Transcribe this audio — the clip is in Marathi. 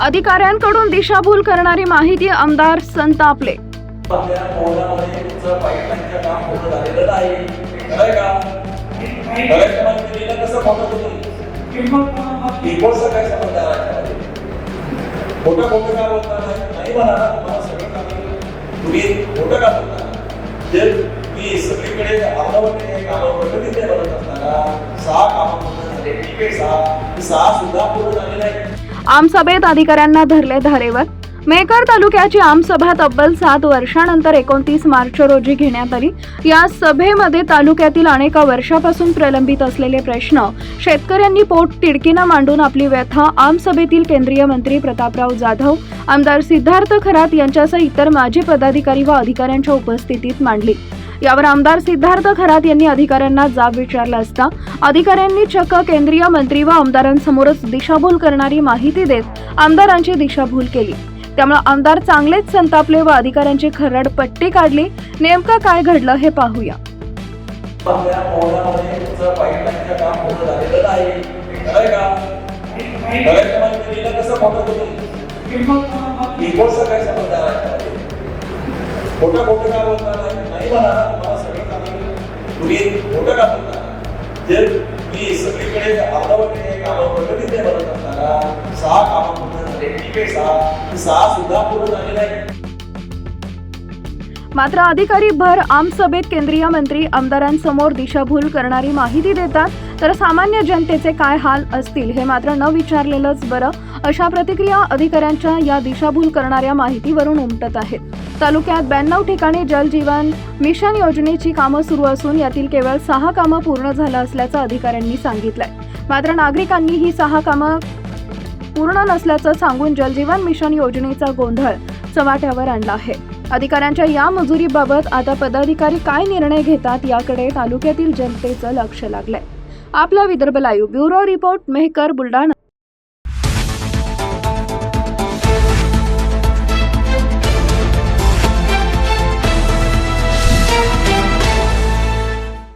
अधिकाऱ्यांकडून दिशाभूल करणारी माहिती आमदार संतापले. खोटं खोटं का? बोलता नाही तुम्हाला सगळं काम. तुम्ही खोटं का बोलता जे सगळीकडे प्रगती असताना सहा कामं झाले. ठीक आहे सहा आमसभेत अधिकाऱ्यांना धरले धारेवर. मेकर तालुक्याची आमसभा तब्बल सात वर्षानंतर एकोणतीस मार्च रोजी घेण्यात आली. या सभेमध्ये तालुक्यातील अनेक वर्षापासून प्रलंबित असलेले प्रश्न शेतकऱ्यांनी पोट तिडकीनं मांडून आपली व्यथा आमसभेतील केंद्रीय मंत्री प्रतापराव जाधव आमदार सिद्धार्थ खरात यांच्यासह इतर माजी पदाधिकारी व अधिकाऱ्यांच्या उपस्थितीत मांडली. यावर आमदार सिद्धार्थ खरात यांनी अधिकाऱ्यांना जाब विचारला असता. अधिकाऱ्यांनी चक्क केंद्रीय मंत्री व आमदारांसमोरच दिशाभूल करणारी माहिती देत आमदारांची दिशाभूल केली. त्यामुळे आमदार चांगलेच संतापले व अधिकाऱ्यांची खरड पट्टी काढली. नेमकं काय घडलं हे पाहूया. मोठं रिपोर्टचा काय संबंध नाही नाही म्हणा तुम्हाला सगळं काम तुम्ही मोठं का बोलता जे मी सगळीकडे अर्धवट कामं प्रगती ते बनत असताना सहा कामं पूर्ण झाले ठीक आहे सहा सहा सुद्धा पूर्ण झालेला आहे मात्र अधिकारी भर आमसभेत केंद्रीय मंत्री आमदारांसमोर दिशाभूल करणारी माहिती देतात तर सामान्य जनतेचे काय हाल असतील हे मात्र न विचारलेलंच बरं. अशा प्रतिक्रिया अधिकाऱ्यांच्या या दिशाभूल करणाऱ्या माहितीवरून उमटत आहेत. तालुक्यात ब्याण्णव ठिकाणी जल जीवन मिशन योजनेची कामं सुरू असून यातील केवळ सहा कामं पूर्ण झालं असल्याचं अधिकाऱ्यांनी सांगितलंय. मात्र नागरिकांनी ही सहा कामं पूर्ण नसल्याचं सांगून जलजीवन मिशन योजनेचा गोंधळ चव्हाट्यावर आणला आहे. अधिकाऱ्यांच्या या मजुरीबाबत आता पदाधिकारी काय निर्णय घेतात याकडे तालुक्यातील जनतेचं लक्ष लागलंय. आपला Vidarbha live bureau report Mehkar Buldhana.